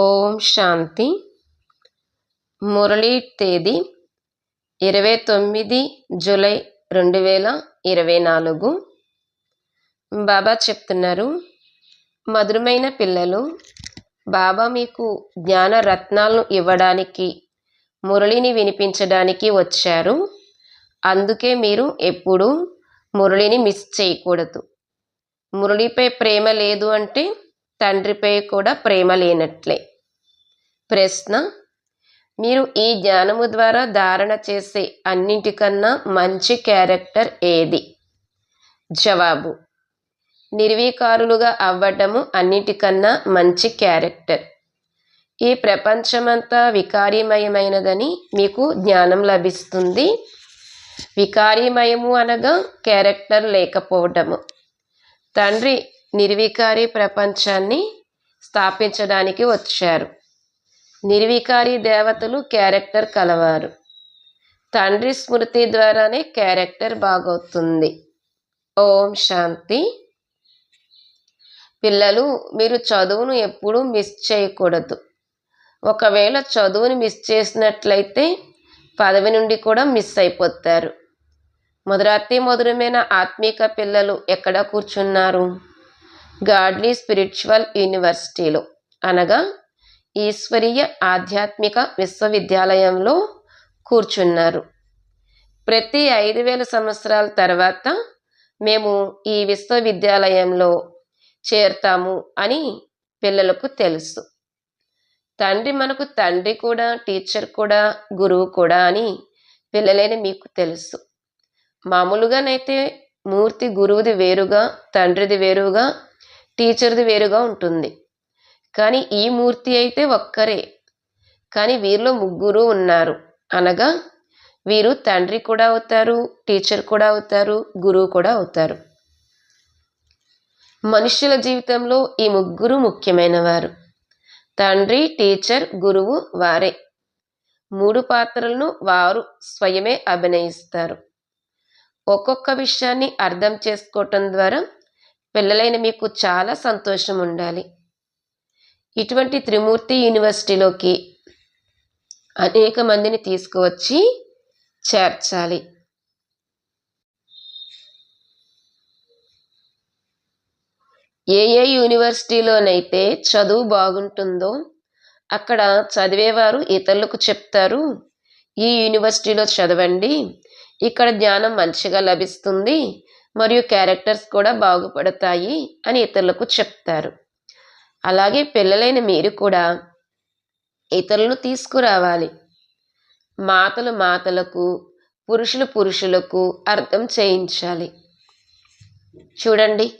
ఓం శాంతి. మురళీ తేదీ ఇరవై తొమ్మిది జూలై రెండు వేల ఇరవై నాలుగు. బాబా చెప్తున్నారు మధురమైన పిల్లలు బాబా మీకు జ్ఞాన రత్నాలను ఇవ్వడానికి మురళిని వినిపించడానికి వచ్చారు. అందుకే మీరు ఎప్పుడూ మురళిని మిస్ చేయకూడదు. మురళిపై ప్రేమ లేదు అంటే తండ్రిపై కూడా ప్రేమ లేనట్లే. ప్రశ్న మీరు ఈ జ్ఞానము ద్వారా ధారణ చేసే అన్నింటికన్నా మంచి క్యారెక్టర్ ఏది? జవాబు నిర్వీకారులుగా అవ్వటము అన్నిటికన్నా మంచి క్యారెక్టర్. ఈ ప్రపంచమంతా వికారీమయమైనదని మీకు జ్ఞానం లభిస్తుంది. వికారీమయము అనగా క్యారెక్టర్ లేకపోవటము. తండ్రి నిర్వికారి ప్రపంచాన్ని స్థాపించడానికి వచ్చారు. నిర్వికారి దేవతలు క్యారెక్టర్ కలవారు. తండ్రి స్మృతి ద్వారానే క్యారెక్టర్ బాగవుతుంది. ఓం శాంతి. పిల్లలు మీరు చదువును ఎప్పుడూ మిస్ చేయకూడదు. ఒకవేళ చదువుని మిస్ చేసినట్లయితే పదవి నుండి కూడా మిస్ అయిపోతారు. మొదలతి మధురమైన ఆత్మీక పిల్లలు ఎక్కడ కూర్చున్నారు? గాడ్లీ స్పిరిచువల్ యూనివర్సిటీలో అనగా ఈశ్వరీయ ఆధ్యాత్మిక విశ్వవిద్యాలయంలో కూర్చున్నారు. ప్రతి ఐదు వేల సంవత్సరాల తర్వాత మేము ఈ విశ్వవిద్యాలయంలో చేరుతాము అని పిల్లలకు తెలుసు. తండ్రి మనకు తండ్రి కూడా టీచర్ కూడా గురువు కూడా అని పిల్లలైన మీకు తెలుసు. మామూలుగానైతే మూర్తి గురువుది వేరుగా తండ్రిది వేరుగా టీచర్ది వేరుగా ఉంటుంది. కానీ ఈ మూర్తి అయితే ఒక్కరే. కానీ వీరిలో ముగ్గురు ఉన్నారు. అనగా వీరు తండ్రి కూడా అవుతారు టీచర్ కూడా అవుతారు గురువు కూడా అవుతారు. మనుషుల జీవితంలో ఈ ముగ్గురు ముఖ్యమైన వారు తండ్రి టీచర్ గురువు వారే. మూడు పాత్రలను వారు స్వయమే అభినయిస్తారు. ఒక్కొక్క విషయాన్ని అర్థం చేసుకోవటం ద్వారా పిల్లలైన మీకు చాలా సంతోషం ఉండాలి. ఇటువంటి త్రిమూర్తి యూనివర్సిటీలోకి అనేక మందిని తీసుకువచ్చి చేర్చాలి. ఏ ఏ యూనివర్సిటీలోనైతే చదువు బాగుంటుందో అక్కడ చదివేవారు ఇతరులకు చెప్తారు ఈ యూనివర్సిటీలో చదవండి ఇక్కడ జ్ఞానం మంచిగా లభిస్తుంది మరియు క్యారెక్టర్స్ కూడా బాగుపడతాయి అని ఇతరులకు చెప్తారు. అలాగే పిల్లలైన మీరు కూడా ఇతరులను తీసుకురావాలి. మాతలు మాతలకు పురుషులు పురుషులకు అర్థం చేయించాలి. చూడండి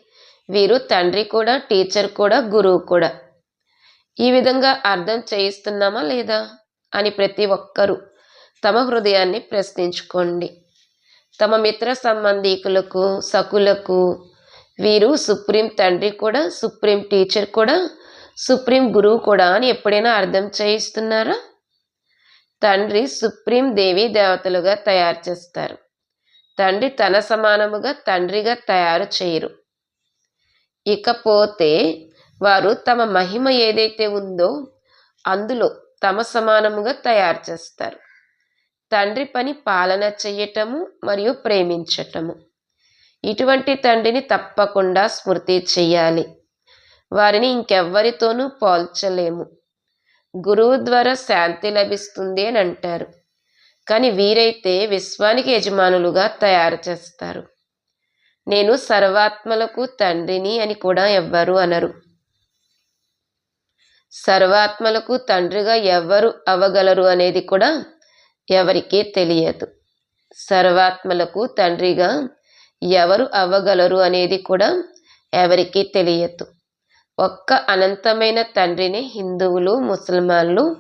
వీరు తండ్రి కూడా టీచర్ కూడా గురువు కూడా. ఈ విధంగా అర్థం చేయిస్తున్నామా లేదా అని ప్రతి ఒక్కరూ తమ హృదయాన్ని ప్రశ్నించుకోండి. తమ మిత్ర సంబంధీకులకు సకులకు వీరు సుప్రీం తండ్రి కూడా సుప్రీం టీచర్ కూడా సుప్రీం గురువు కూడా అని ఎప్పుడైనా అర్థం చేయిస్తున్నారా? తండ్రి సుప్రీం దేవీ దేవతలుగా తయారు చేస్తారు. తండ్రి తన సమానముగా తండ్రిగా తయారు చేయరు. ఇకపోతే వారు తమ మహిమ ఏదైతే ఉందో అందులో తమ సమానముగా తయారు చేస్తారు. తండ్రి పని పాలన చెయ్యటము మరియు ప్రేమించటము. ఇటువంటి తండ్రిని తప్పకుండా స్మృతి చెయ్యాలి. వారిని ఇంకెవ్వరితోనూ పోల్చలేము. గురువు ద్వారా శాంతి లభిస్తుంది అని అంటారు. కానీ వీరైతే విశ్వానికి యజమానులుగా తయారు చేస్తారు. నేను సర్వాత్మలకు తండ్రిని అని కూడా ఎవ్వరు అనరు. సర్వాత్మలకు తండ్రిగా ఎవరు అవ్వగలరు అనేది కూడా ఎవరికీ తెలియదు. సర్వాత్మలకు తండ్రిగా ఎవరు అవ్వగలరు అనేది కూడా ఎవరికీ తెలియదు. ఒక్క అనంతమైన తండ్రిని హిందువులు ముసల్మాన్లు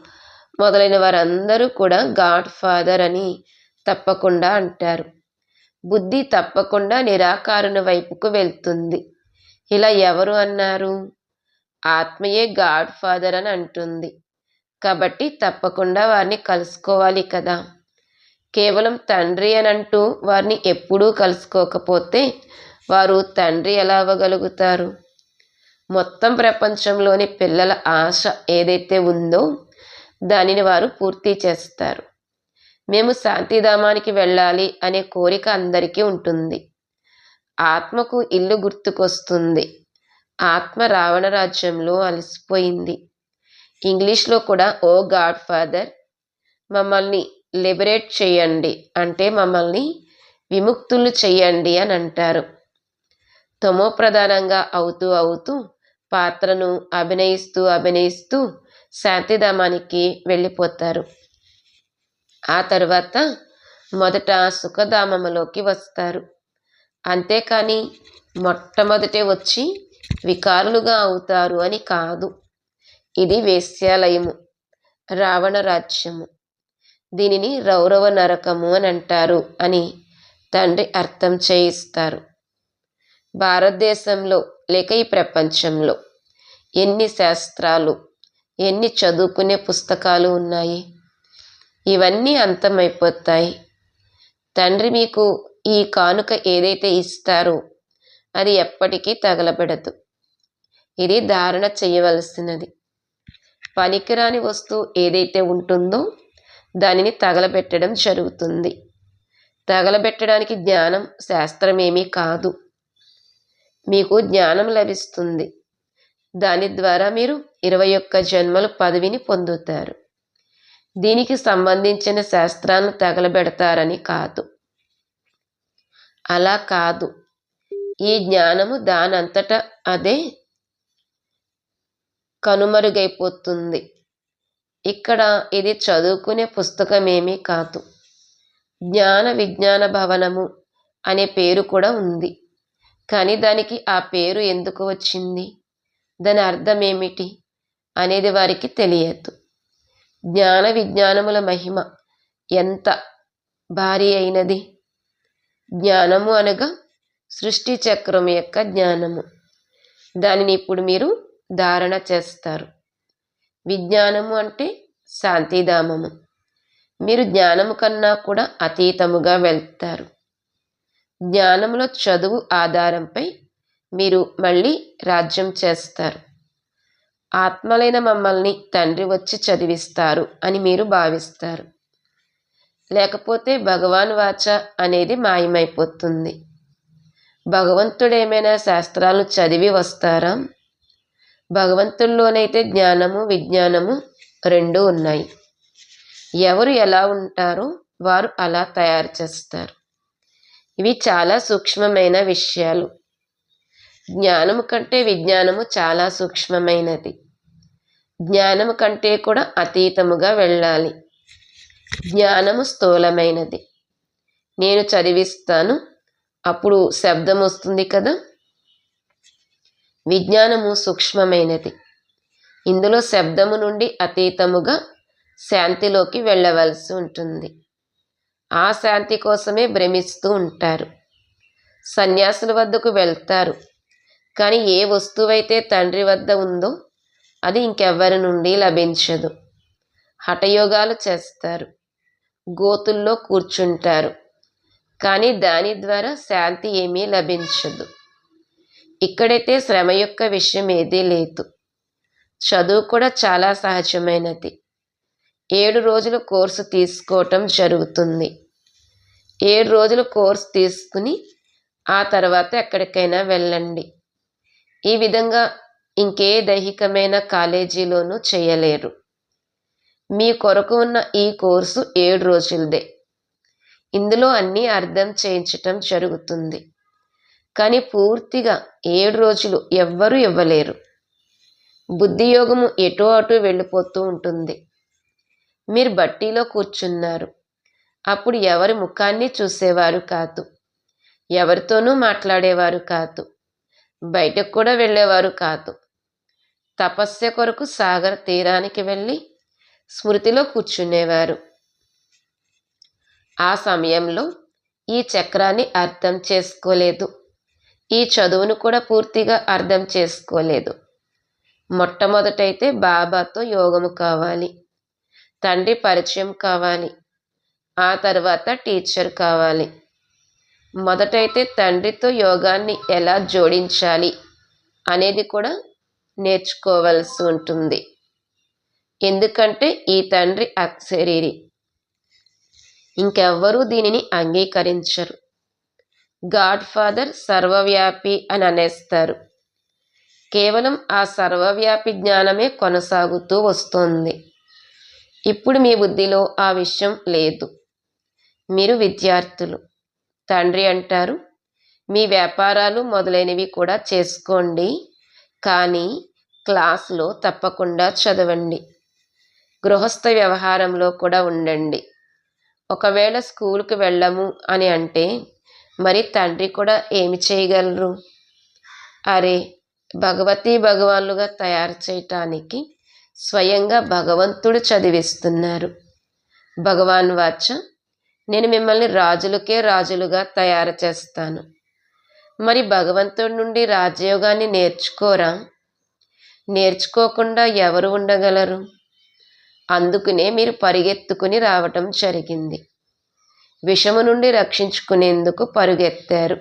మొదలైన వారందరూ కూడా గాడ్ ఫాదర్ అని తప్పకుండా అంటారు. బుద్ధి తప్పకుండా నిరాకారుని వైపుకు వెళ్తుంది. ఇలా ఎవరు అన్నారు? ఆత్మయే గాడ్ ఫాదర్ అని అంటుంది. కాబట్టి తప్పకుండా వారిని కలుసుకోవాలి కదా. కేవలం తండ్రి అని అంటూ వారిని ఎప్పుడూ కలుసుకోకపోతే వారు తండ్రి ఎలా అవ్వగలుగుతారు? మొత్తం ప్రపంచంలోని పిల్లల ఆశ ఏదైతే ఉందో దానిని వారు పూర్తి చేస్తారు. మేము శాంతిధామానికి వెళ్ళాలి అనే కోరిక అందరికీ ఉంటుంది. ఆత్మకు ఇల్లు గుర్తుకొస్తుంది. ఆత్మ రావణ రాజ్యంలో అలసిపోయింది. ఇంగ్లీష్లో కూడా ఓ గాడ్ ఫాదర్ మమ్మల్ని లిబరేట్ చేయండి అంటే మమ్మల్ని విముక్తులు చేయండి అని అంటారు. తమో ప్రధానంగా అవుతూ అవుతూ పాత్రను అభినయిస్తూ అభినయిస్తూ శాంతిధామానికి వెళ్ళిపోతారు. ఆ తర్వాత మొదట సుఖధామములోకి వస్తారు. అంతేకాని మొట్టమొదటే వచ్చి వికారులుగా అవుతారు అని కాదు. ఇది వేశ్యాలయము రావణ రాజ్యము. దీనిని రౌరవ నరకము అని అంటారు అని తండ్రి అర్థం చేయిస్తారు. భారతదేశంలో లేక ఈ ప్రపంచంలో ఎన్ని శాస్త్రాలు ఎన్ని చదువుకునే పుస్తకాలు ఉన్నాయి? ఇవన్నీ అంతమైపోతాయి. తండ్రి మీకు ఈ కానుక ఏదైతే ఇస్తారో అది ఎప్పటికీ తగలబెడదు. ఇది ధారణ చేయవలసినది. పనికిరాని వస్తువు ఏదైతే ఉంటుందో దానిని తగలబెట్టడం జరుగుతుంది. తగలబెట్టడానికి జ్ఞానం శాస్త్రమేమీ కాదు. మీకు జ్ఞానం లభిస్తుంది. దాని ద్వారా మీరు ఇరవై ఒక్క జన్మలు పదవిని పొందుతారు. దీనికి సంబంధించిన శాస్త్రాలను తగలబెడతారని కాదు. అలా కాదు. ఈ జ్ఞానము దానంతట అదే కనుమరుగైపోతుంది. ఇక్కడ ఇది చదువుకునే పుస్తకమేమీ కాదు. జ్ఞాన విజ్ఞాన భవనము అనే పేరు కూడా ఉంది. కానీ దానికి ఆ పేరు ఎందుకు వచ్చింది? దాని అర్థం ఏమిటి అనేది వారికి తెలియదు. జ్ఞాన విజ్ఞానముల మహిమ ఎంత భారీ అయినది? జ్ఞానము అనగా సృష్టి చక్రం యొక్క జ్ఞానము. దానిని ఇప్పుడు మీరు ధారణ చేస్తారు. విజ్ఞానము అంటే శాంతిధామము. మీరు జ్ఞానము కన్నా కూడా అతీతముగా వెళ్తారు. జ్ఞానంలో చదువు ఆధారంపై మీరు మళ్ళీ రాజ్యం చేస్తారు. ఆత్మలైన మమ్మల్ని తండ్రి వచ్చి చదివిస్తారు అని మీరు భావిస్తారు. లేకపోతే భగవాన్ వాచ అనేది మాయమైపోతుంది. భగవంతుడేమైనా శాస్త్రాలను చదివి వస్తారా? భగవంతుల్లోనైతే జ్ఞానము విజ్ఞానము రెండు ఉన్నాయి. ఎవరు ఎలా ఉంటారో వారు అలా తయారు చేస్తారు. ఇవి చాలా సూక్ష్మమైన విషయాలు. జ్ఞానము కంటే విజ్ఞానము చాలా సూక్ష్మమైనది. జ్ఞానము కంటే కూడా అతీతముగా వెళ్ళాలి. జ్ఞానము స్థూలమైనది. నేను చదివిస్తాను అప్పుడు శబ్దం వస్తుంది కదా? విజ్ఞానము సూక్ష్మమైనది. ఇందులో శబ్దము నుండి అతీతముగా శాంతిలోకి వెళ్ళవలసి ఉంటుంది. ఆ శాంతి కోసమే భ్రమిస్తూ ఉంటారు. సన్యాసుల వద్దకు వెళ్తారు. కానీ ఏ వస్తువైతే తండ్రి వద్ద ఉందో అది ఇంకెవ్వరి నుండి లభించదు. హఠయోగాలు చేస్తారు. గోతుల్లో కూర్చుంటారు. కానీ దాని ద్వారా శాంతి ఏమీ లభించదు. ఇక్కడైతే శ్రమ యొక్క విషయం ఏదీ లేదు. చదువు కూడా చాలా సహజమైనది. ఏడు రోజుల కోర్సు తీసుకోవటం జరుగుతుంది. ఏడు రోజుల కోర్సు తీసుకుని ఆ తర్వాత ఎక్కడికైనా వెళ్ళండి. ఈ విధంగా ఇంకే దైహికమైన కాలేజీలోనూ చేయలేరు. మీ కొరకు ఉన్న ఈ కోర్సు ఏడు రోజులదే. ఇందులో అన్నీ అర్థం చేయించటం జరుగుతుంది. కానీ పూర్తిగా ఏడు రోజులు ఎవ్వరూ ఇవ్వలేరు. బుద్ధియోగము ఎటో అటు వెళ్ళిపోతూ ఉంటుంది. మీరు బట్టీలో కూర్చున్నారు. అప్పుడు ఎవరి ముఖాన్ని చూసేవారు కాదు. ఎవరితోనూ మాట్లాడేవారు కాదు. బయటకు కూడా వెళ్ళేవారు కాదు. తపస్య కొరకు సాగర తీరానికి వెళ్ళి స్మృతిలో కూర్చునేవారు. ఆ సమయంలో ఈ చక్రాన్ని అర్థం చేసుకోలేదు. ఈ చదువును కూడా పూర్తిగా అర్థం చేసుకోలేదు. మొట్టమొదటైతే బాబాతో యోగము కావాలి. తండ్రి పరిచయం కావాలి. ఆ తర్వాత టీచర్ కావాలి. మొదటైతే తండ్రితో యోగాన్ని ఎలా జోడించాలి అనేది కూడా నేర్చుకోవాల్సి ఉంటుంది. ఎందుకంటే ఈ తండ్రి అక్షరీరి. ఇంకెవ్వరూ దీనిని అంగీకరించరు. గాడ్ ఫాదర్ సర్వవ్యాపి అని అనేస్తారు. కేవలం ఆ సర్వవ్యాపి జ్ఞానమే కొనసాగుతూ వస్తోంది. ఇప్పుడు మీ బుద్ధిలో ఆ విషయం లేదు. మీరు విద్యార్థులు. తండ్రి అంటారు మీ వ్యాపారాలు మొదలైనవి కూడా చేసుకోండి కానీ క్లాసులో తప్పకుండా చదవండి. గృహస్థ వ్యవహారంలో కూడా ఉండండి. ఒకవేళ స్కూల్కి వెళ్ళము అని అంటే మరి తండ్రి కూడా ఏమి చేయగలరు? అరే భగవతీ భగవాన్లుగా తయారు చేయటానికి స్వయంగా భగవంతుడు చదివిస్తున్నారు. భగవాన్ వాచ నేను మిమ్మల్ని రాజులకే రాజులుగా తయారు చేస్తాను. మరి భగవంతుడి నుండి రాజయోగాన్ని నేర్చుకోరా? నేర్చుకోకుండా ఎవరు ఉండగలరు? అందుకునే మీరు పరిగెత్తుకుని రావటం జరిగింది. విషము నుండి రక్షించుకునేందుకు పరుగెత్తారు.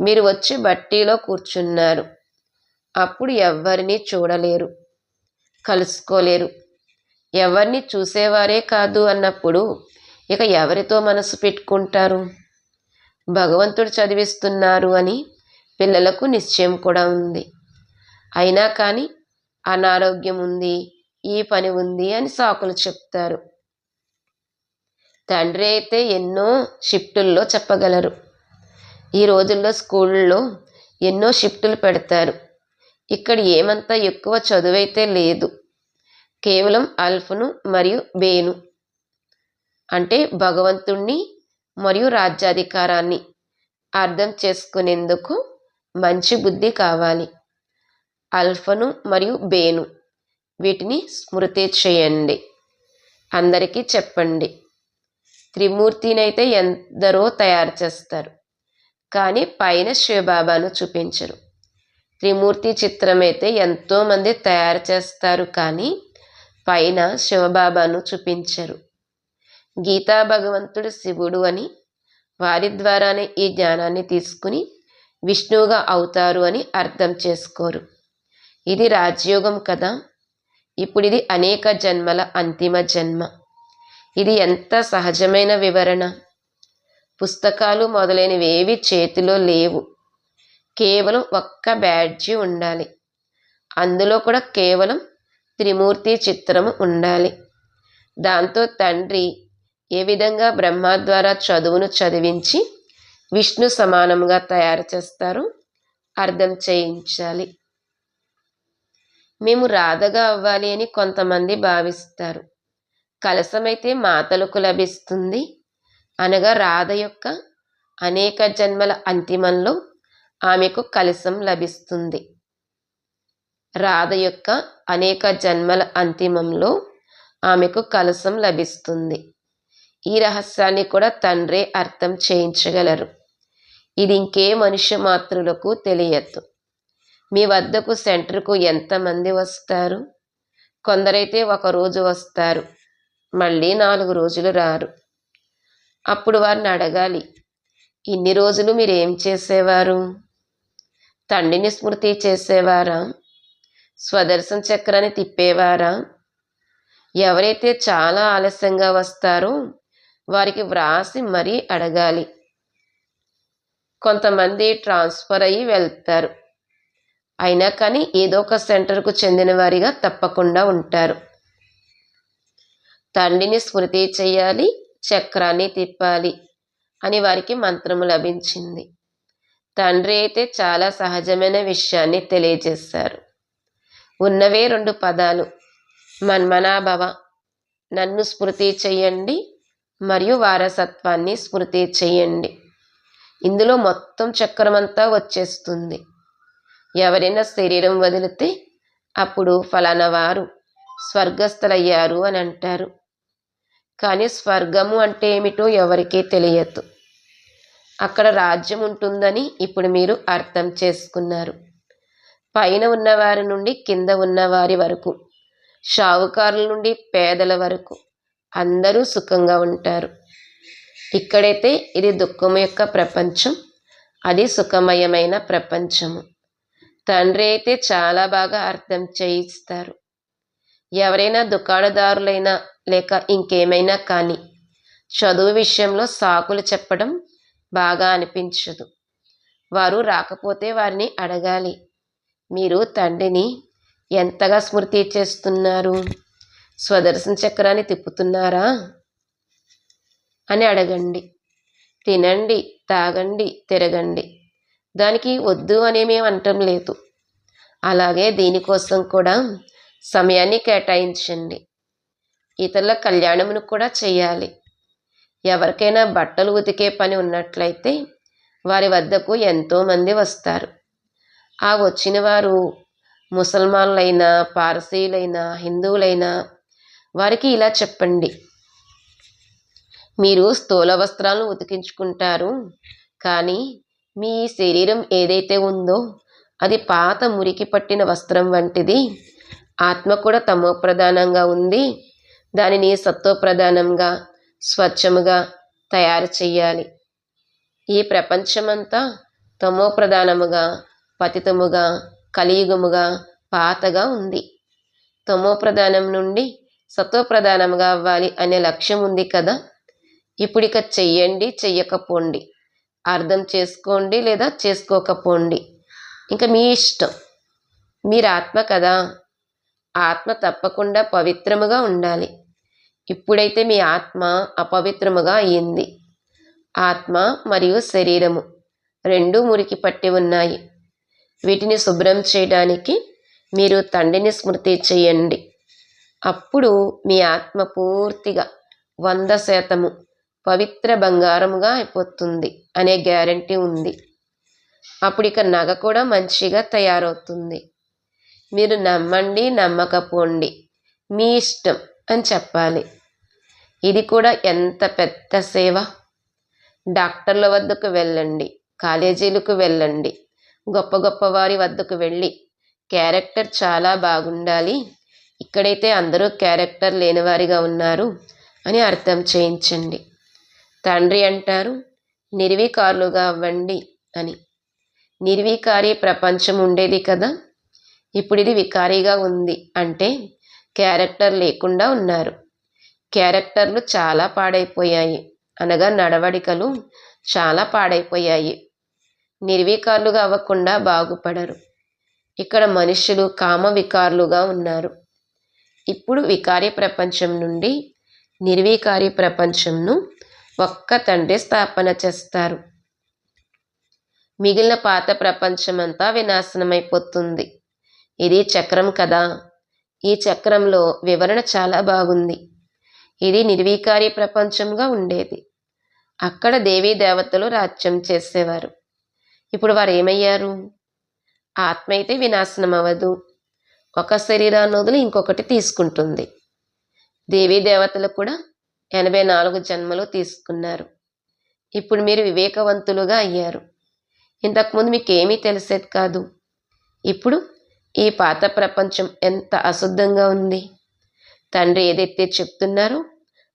మీరు వచ్చి బట్టీలో కూర్చున్నారు. అప్పుడు ఎవ్వరిని చూడలేరు కలుసుకోలేరు. ఎవరిని చూసేవారే కాదు అన్నప్పుడు ఇక ఎవరితో మనసు పెట్టుకుంటారు? భగవంతుడు చదివిస్తున్నారు అని పిల్లలకు నిశ్చయం కూడా ఉంది. అయినా కానీ అనారోగ్యం ఉంది ఈ పని ఉంది అని సాకులు చెప్తారు. తండ్రి అయితే ఎన్నో షిఫ్టుల్లో చెప్పగలరు. ఈ రోజుల్లో స్కూళ్ళలో ఎన్నో షిఫ్టులు పెడతారు. ఇక్కడ ఏమంత ఎక్కువ చదువైతే లేదు. కేవలం అల్ఫ్ను మరియు బేను. అంటే భగవంతుణ్ణి మరియు రాజ్యాధికారాన్ని అర్థం చేసుకునేందుకు మంచి బుద్ధి కావాలి. అల్ఫను మరియు బేను వీటిని స్మృతి చేయండి. అందరికీ చెప్పండి. త్రిమూర్తినైతే ఎందరో తయారు చేస్తారు. కానీ పైన శివబాబాను చూపించరు. త్రిమూర్తి చిత్రం అయితే ఎంతోమంది తయారు చేస్తారు కానీ పైన శివబాబాను చూపించరు. గీతా భగవంతుడు శివుడు అని వారి ద్వారానే ఈ జ్ఞానాన్ని తీసుకుని విష్ణువుగా అవుతారు అని అర్థం చేసుకోరు. ఇది రాజయోగం కదా. ఇప్పుడు ఇది అనేక జన్మల అంతిమ జన్మ. ఇది ఎంత సహజమైన వివరణ? పుస్తకాలు మొదలైనవి ఏవి చేతిలో లేవు. కేవలం ఒక్క బ్యాడ్జి ఉండాలి. అందులో కూడా కేవలం త్రిమూర్తి చిత్రము ఉండాలి. దాంతో తండ్రి ఏ విధంగా బ్రహ్మ ద్వారా చదువును చదివించి విష్ణు సమానంగా తయారు చేస్తారో అర్థం చేయించాలి. మేము రాధగా అవ్వాలి అని కొంతమంది భావిస్తారు. కలసమైతే మాతలకు లభిస్తుంది. అనగా రాధ యొక్క అనేక జన్మల అంతిమంలో ఆమెకు కలసం లభిస్తుంది. రాధ యొక్క అనేక జన్మల అంతిమంలో ఆమెకు కలసం లభిస్తుంది. ఈ రహస్యాన్ని కూడా తండ్రే అర్థం చేయించగలరు. ఇది ఇంకే మనుష్య మాతృలకు తెలియదు. మీ వద్దకు సెంటర్కు ఎంతమంది వస్తారు? కొందరైతే ఒక రోజు వస్తారు. మళ్ళీ నాలుగు రోజులు రారు. అప్పుడు వారిని అడగాలి ఇన్ని రోజులు మీరు ఏం చేసేవారు? తండ్రిని స్మృతి చేసేవారా? స్వదర్శన చక్రాన్ని తిప్పేవారా? ఎవరైతే చాలా ఆలస్యంగా వస్తారో వారికి వ్రాసి మరీ అడగాలి. కొంతమంది ట్రాన్స్ఫర్ అయ్యి వెళ్తారు. అయినా కానీ ఏదో ఒక సెంటర్కు చెందిన వారిగా తప్పకుండా ఉంటారు. తండ్రిని స్మృతి చేయాలి చక్రాన్ని తిప్పాలి అని వారికి మంత్రము లభించింది. తండ్రి అయితే చాలా సహజమైన విషయాన్ని తెలియజేశారు. ఉన్నవే రెండు పదాలు. మన్మనాభవ నన్ను స్మృతి చెయ్యండి మరియు వారసత్వాన్ని స్మృతి చెయ్యండి. ఇందులో మొత్తం చక్రమంతా వచ్చేస్తుంది. ఎవరైనా శరీరం వదిలితే అప్పుడు ఫలానా వారు స్వర్గస్థులయ్యారు అని అంటారు. కానీ స్వర్గము అంటే ఏమిటో ఎవరికీ తెలియదు. అక్కడ రాజ్యం ఉంటుందని ఇప్పుడు మీరు అర్థం చేసుకున్నారు. పైన ఉన్నవారి నుండి కింద ఉన్నవారి వరకు షావుకారుల నుండి పేదల వరకు అందరూ సుఖంగా ఉంటారు. ఇక్కడైతే ఇది దుఃఖం యొక్క ప్రపంచం అది సుఖమయమైన ప్రపంచము. తండ్రి అయితే చాలా బాగా అర్థం చేయిస్తారు. ఎవరైనా దుకాణదారులైనా లేక ఇంకేమైనా కానీ. చదువు విషయంలో సాకులు చెప్పడం బాగా అనిపించదు. వారు రాకపోతే వారిని అడగాలి. మీరు తండ్రిని ఎంతగా స్మృతి చేస్తున్నారు? స్వదర్శన చక్రాన్ని తిప్పుతున్నారా? అని అడగండి. తినండి తాగండి తిరగండి. దానికి వద్దు అనేమేం మేము లేదు. అలాగే దీనికోసం కూడా సమయాన్ని కేటాయించండి. ఇతరుల కళ్యాణమును కూడా చేయాలి. ఎవరికైనా బట్టలు ఉతికే పని ఉన్నట్లయితే వారి వద్దకు ఎంతోమంది వస్తారు. ఆ వచ్చిన వారు ముసల్మాన్లైనా పారసీలైనా హిందువులైనా వారికి ఇలా చెప్పండి. మీరు స్థూల వస్త్రాలను ఉతికించుకుంటారు కానీ మీ శరీరం ఏదైతే ఉందో అది పాత మురికి పట్టిన వస్త్రం వంటిది ఆత్మ కూడా తమో ప్రధానంగా ఉంది దానిని సత్వ ప్రధానంగా స్వచ్ఛముగా తయారు చేయాలి ఈ ప్రపంచమంతా తమో ప్రధానముగా పతితముగా కలియుగముగా పాతగా ఉంది. తమో ప్రధానం నుండి సత్వప్రధానముగా అవ్వాలి అనే లక్ష్యం ఉంది కదా? ఇప్పుడిక చెయ్యండి చెయ్యకపోండి. అర్థం చేసుకోండి లేదా చేసుకోకపోండి. ఇంకా మీ ఇష్టం. మీరు ఆత్మ కదా? ఆత్మ తప్పకుండా పవిత్రముగా ఉండాలి. ఇప్పుడైతే మీ ఆత్మ అపవిత్రముగా అయ్యింది ఆత్మ మరియు శరీరము రెండు మురికి పట్టి ఉన్నాయి. వీటిని శుభ్రం చేయడానికి మీరు తండ్రిని స్మృతి చేయండి. అప్పుడు మీ ఆత్మ పూర్తిగా వంద శాతము పవిత్ర బంగారముగా అయిపోతుంది అనే గ్యారంటీ ఉంది. అప్పుడు ఇక నగ కూడా మంచిగా తయారవుతుంది. మీరు నమ్మండి నమ్మకపోండి. మీ ఇష్టం అని చెప్పాలి. ఇది కూడా ఎంత పెద్ద సేవ? డాక్టర్ల వద్దకు వెళ్ళండి కాలేజీలకు వెళ్ళండి గొప్ప గొప్ప వారి వద్దకు వెళ్ళి. క్యారెక్టర్ చాలా బాగుండాలి. ఇక్కడైతే అందరూ క్యారెక్టర్ లేనివారిగా ఉన్నారు అని అర్థం చేయించండి. తండ్రి అంటారు నిర్వీకారులుగా అవ్వండి అని. నిర్వీకారి ప్రపంచం ఉండేది కదా? ఇప్పుడు ఇది వికారీగా ఉంది అంటే క్యారెక్టర్ లేకుండా ఉన్నారు. క్యారెక్టర్లు చాలా పాడైపోయాయి. అనగా నడవడికలు చాలా పాడైపోయాయి. నిర్వికారులుగా అవ్వకుండా బాగుపడరు. ఇక్కడ మనుషులు కామ వికారులుగా ఉన్నారు. ఇప్పుడు వికారి ప్రపంచం నుండి నిర్వీకారి ప్రపంచంను ఒక్క తండ్రి స్థాపన చేస్తారు. మిగిలిన పాత ప్రపంచమంతా వినాశనమైపోతుంది. ఇది చక్రం కదా. ఈ చక్రంలో వివరణ చాలా బాగుంది. ఇది నిర్వీకారి ప్రపంచంగా ఉండేది. అక్కడ దేవీ దేవతలు రాజ్యం చేసేవారు. ఇప్పుడు వారు ఏమయ్యారు ఆత్మ అయితే వినాశనం అవ్వదు. ఒక శరీరాన్ని వదిలి ఇంకొకటి తీసుకుంటుంది. దేవీ దేవతలు కూడా ఎనభై నాలుగు జన్మలు తీసుకున్నారు. ఇప్పుడు మీరు వివేకవంతులుగా అయ్యారు. ఇంతకుముందు మీకు ఏమీ తెలిసేది కాదు. ఇప్పుడు ఈ పాత ప్రపంచం ఎంత అశుద్ధంగా ఉంది? తండ్రి ఏదైతే చెప్తున్నారో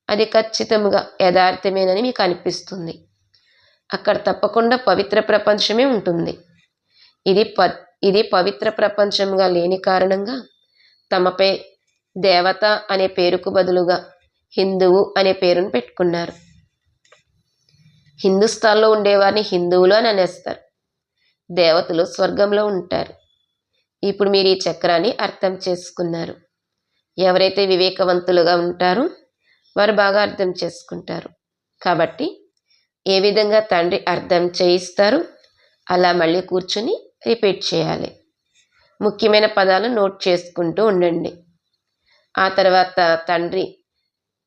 అది ఖచ్చితంగా యథార్థమేనని మీకు అనిపిస్తుంది. అక్కడ తప్పకుండా పవిత్ర ప్రపంచమే ఉంటుంది. ఇది ప ఇది పవిత్ర ప్రపంచంగా లేని కారణంగా తమపై దేవత అనే పేరుకు బదులుగా హిందువు అనే పేరును పెట్టుకున్నారు. హిందుస్థాన్లో ఉండేవారిని హిందువులు అని అనేస్తారు. దేవతలు స్వర్గంలో ఉంటారు. ఇప్పుడు మీరు ఈ చక్రాన్ని అర్థం చేసుకున్నారు. ఎవరైతే వివేకవంతులుగా ఉంటారో వారు బాగా అర్థం చేసుకుంటారు. కాబట్టి ఏ విధంగా తండ్రి అర్థం చేయిస్తారు అలా మళ్ళీ కూర్చుని రిపీట్ చేయాలి. ముఖ్యమైన పదాలు నోట్ చేసుకుంటూ ఉండండి. ఆ తర్వాత తండ్రి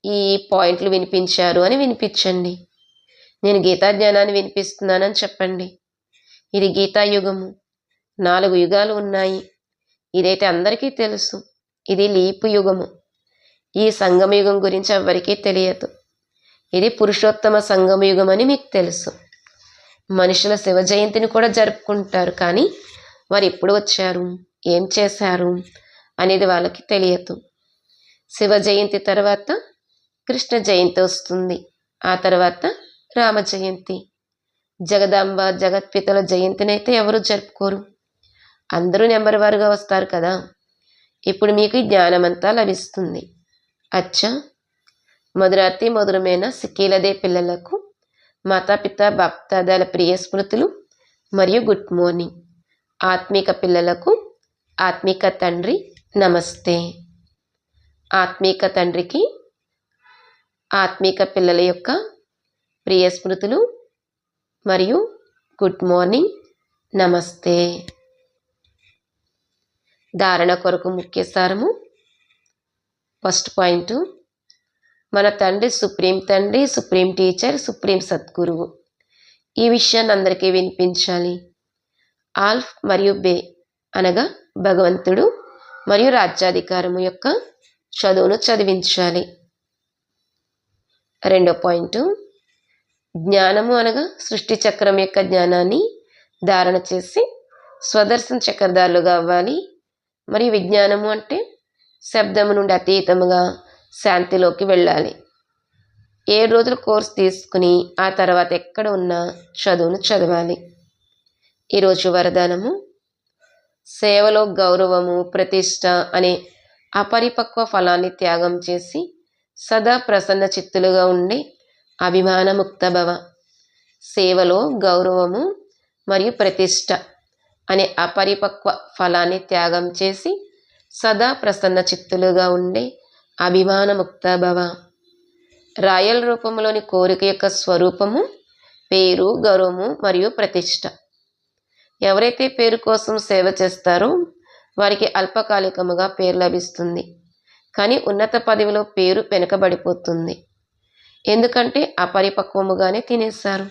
ఈ పాయింట్లు వినిపించారు అని వినిపించండి. నేను గీతా జ్ఞానాన్ని వినిపిస్తున్నానని చెప్పండి. ఇది గీతాయుగము. నాలుగు యుగాలు ఉన్నాయి. ఇదైతే అందరికీ తెలుసు. ఇది లీపు యుగము. ఈ సంగమయుగం గురించి ఎవ్వరికీ తెలియదు. ఇది పురుషోత్తమ సంగమయుగం అని మీకు తెలుసు. మనుషుల శివ జయంతిని కూడా జరుపుకుంటారు. కానీ వారు ఎప్పుడు వచ్చారు? ఏం చేశారు? అనేది వాళ్ళకి తెలియదు. శివ జయంతి తర్వాత కృష్ణ జయంతి వస్తుంది. ఆ తర్వాత రామ జయంతి. జగదాంబ జగత్పితల జయంతిని అయితే ఎవరు జరుపుకోరు? అందరూ నెంబర్ వారుగా వస్తారు కదా. ఇప్పుడు మీకు జ్ఞానమంతా లభిస్తుంది. అచ్చా! మధురాతి మధురమైన సిక్కీలదే పిల్లలకు మాతాపిత భక్తాదాల ప్రియ స్మృతులు మరియు గుడ్ మార్నింగ్. ఆత్మిక పిల్లలకు ఆత్మిక తండ్రి నమస్తే. ఆత్మిక తండ్రికి ఆత్మిక పిల్లల యొక్క ప్రియ స్మృతులు మరియు గుడ్ మార్నింగ్. నమస్తే. ధారణ కొరకు ముఖ్య సారము ఫస్ట్ పాయింట్ మన తండ్రి సుప్రీం తండ్రి సుప్రీం టీచర్ సుప్రీం సద్గురువు. ఈ విషయాన్ని అందరికీ వినిపించాలి. ఆల్ఫ్ మరియు బే అనగా భగవంతుడు మరియు రాజ్యాధికారము యొక్క చదువును చదివించాలి. రెండో పాయింట్ జ్ఞానము అనగా సృష్టి చక్రం యొక్క జ్ఞానాన్ని ధారణ చేసి స్వదర్శన చక్రధారులుగా అవ్వాలి. మరియు విజ్ఞానము అంటే శబ్దము నుండి అతీతముగా శాంతిలోకి వెళ్ళాలి. ఏడు రోజుల కోర్స్ తీసుకుని ఆ తర్వాత ఎక్కడ ఉన్నా చదువును చదవాలి. ఈరోజు వరదానము సేవలో గౌరవము ప్రతిష్ట అనే అపరిపక్వ ఫలాన్ని త్యాగం చేసి సదా ప్రసన్న చిత్తులుగా ఉండి అభిమానముక్త భవ సేవలో గౌరవము మరియు ప్రతిష్ట అనే అపరిపక్వ ఫలాన్ని త్యాగం చేసి సదా ప్రసన్న చిత్తులుగా ఉండే అభిమానముక్త భవ. రాయల్ రూపంలోని కోరిక యొక్క స్వరూపము పేరు గౌరవము మరియు ప్రతిష్ట. ఎవరైతే పేరు కోసం సేవ చేస్తారో వారికి అల్పకాలికముగా పేరు లభిస్తుంది. కానీ ఉన్నత పదవిలో పేరు వెనుకబడిపోతుంది. ఎందుకంటే అపరిపక్వముగానే తినేస్తారు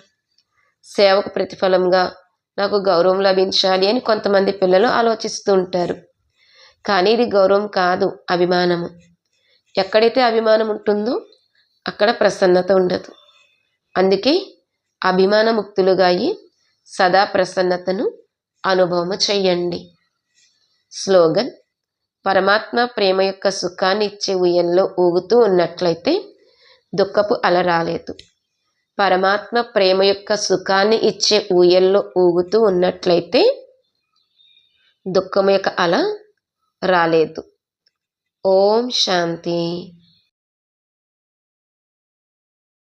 సేవకు ప్రతిఫలంగా నాకు గౌరవం లభించాలి అని కొంతమంది పిల్లలు ఆలోచిస్తూ ఉంటారు కానీ ఇది గౌరవం కాదు అభిమానము. ఎక్కడైతే అభిమానం ఉంటుందో అక్కడ ప్రసన్నత ఉండదు. అందుకే అభిమానముక్తులుగా అయి సదా ప్రసన్నతను అనుభవము చెయ్యండి. స్లోగన్ పరమాత్మ ప్రేమ యొక్క సుఖాన్ని ఇచ్చే ఉయ్యంలో ఊగుతూ ఉన్నట్లయితే దుఃఖపు అల రాలేదు పరమాత్మ ప్రేమ యొక్క సుఖాన్ని ఇచ్చే ఊయల్లో ఊగుతూ ఉన్నట్లయితే దుఃఖం యొక్క అల రాలేదు. ఓం శాంతి.